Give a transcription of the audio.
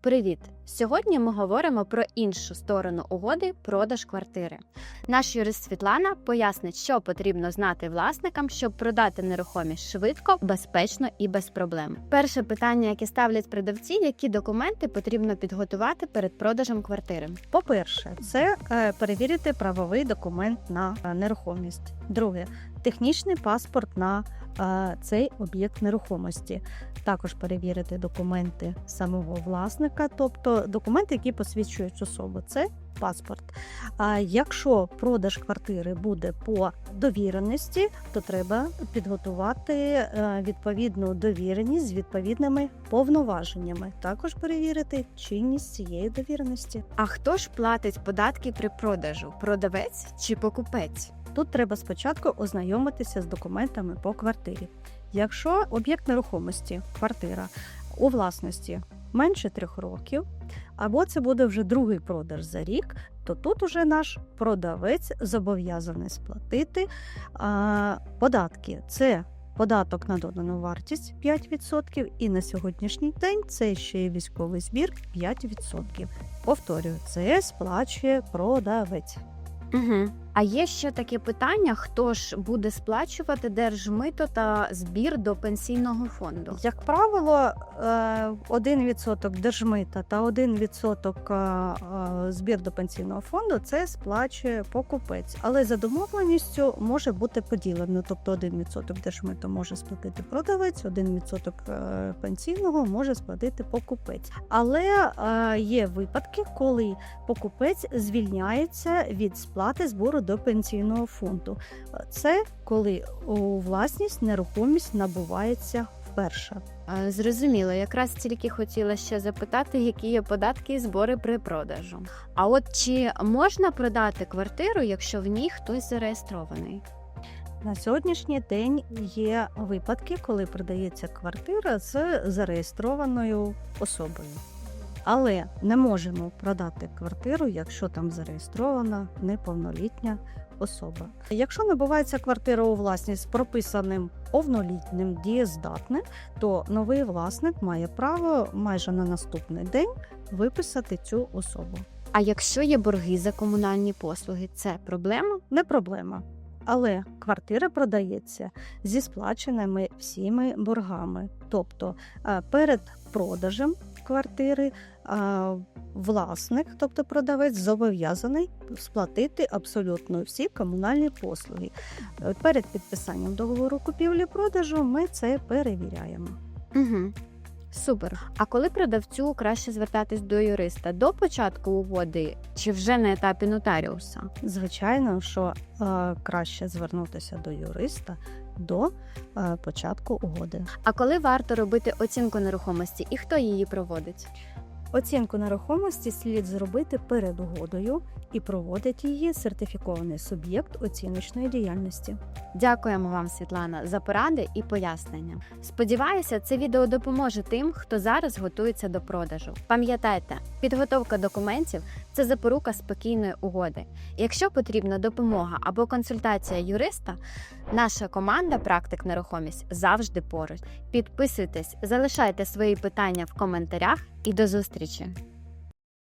Привіт! Сьогодні ми говоримо про іншу сторону угоди продаж квартири. Наш юрист Світлана пояснить, що потрібно знати власникам, щоб продати нерухомість швидко, безпечно і без проблем. Перше питання, яке ставлять продавці, які документи потрібно підготувати перед продажем квартири. По-перше, це е, перевірити правовий документ на е, нерухомість. Друге, технічний паспорт на е, цей об'єкт нерухомості. Також перевірити документи самого власника, тобто документи, які посвідчують особу. Це паспорт. А якщо продаж квартири буде по довіреності, то треба підготувати е, відповідну довіреність з відповідними повноваженнями. Також перевірити чинність цієї довіреності. А хто ж платить податки при продажу? Продавець чи покупець? Тут треба спочатку ознайомитися з документами по квартирі. Якщо об'єкт нерухомості, квартира у власності менше трьох років, або це буде вже другий продаж за рік, то тут уже наш продавець зобов'язаний сплатити а, податки. Це податок на додану вартість 5%, і на сьогоднішній день це ще й військовий збір 5%. Повторюю, це сплачує продавець. Угу. А є ще таке питання: хто ж буде сплачувати держмито та збір до пенсійного фонду? Як правило, е, 1% держмита та 1% е, е, збір до пенсійного фонду це сплачує покупець. Але за домовленістю може бути поділено. Тобто 1% держмиту може сплатити продавець, 1% е, пенсійного може сплатити покупець. Але е, є випадки, коли покупець звільняється від сплати збору до пенсійного фонду. Е, Це коли у власність нерухомість набувається вперше. Зрозуміло, якраз тільки хотіла ще запитати, які є податки і збори при продажу. А от чи можна продати квартиру, якщо в ній хтось зареєстрований? На сьогоднішній день є випадки, коли продається квартира з зареєстрованою особою. Але не можемо продати квартиру, якщо там зареєстрована неповнолітня особа. Якщо набувається квартира у власність з прописаним повнолітнім дієздатним, то новий власник має право майже на наступний день виписати цю особу. А якщо є борги за комунальні послуги, це проблема? не проблема. Але квартира продається зі сплаченими всіми боргами. Тобто е, перед продажем квартири е, власник, тобто продавець, зобов'язаний сплатити абсолютно всі комунальні послуги. Е, Перед підписанням договору купівлі-продажу ми це перевіряємо. Угу. Супер. А коли продавцю краще звертатись до юриста до початку угоди чи вже на етапі нотаріуса? Звичайно, що е, краще звернутися до юриста до е, початку угоди. А коли варто робити оцінку нерухомості і хто її проводить? Оцінку нерухомості слід зробити перед угодою і проводить її сертифікований суб'єкт оціночної діяльності. Дякуємо вам, Світлана, за поради і пояснення. Сподіваюся, це відео допоможе тим, хто зараз готується до продажу. Пам'ятайте, підготовка документів це запорука спокійної угоди. Якщо потрібна допомога або консультація юриста, наша команда Практик Нерухомість завжди поруч. Підписуйтесь, залишайте свої питання в коментарях і до зустрічі!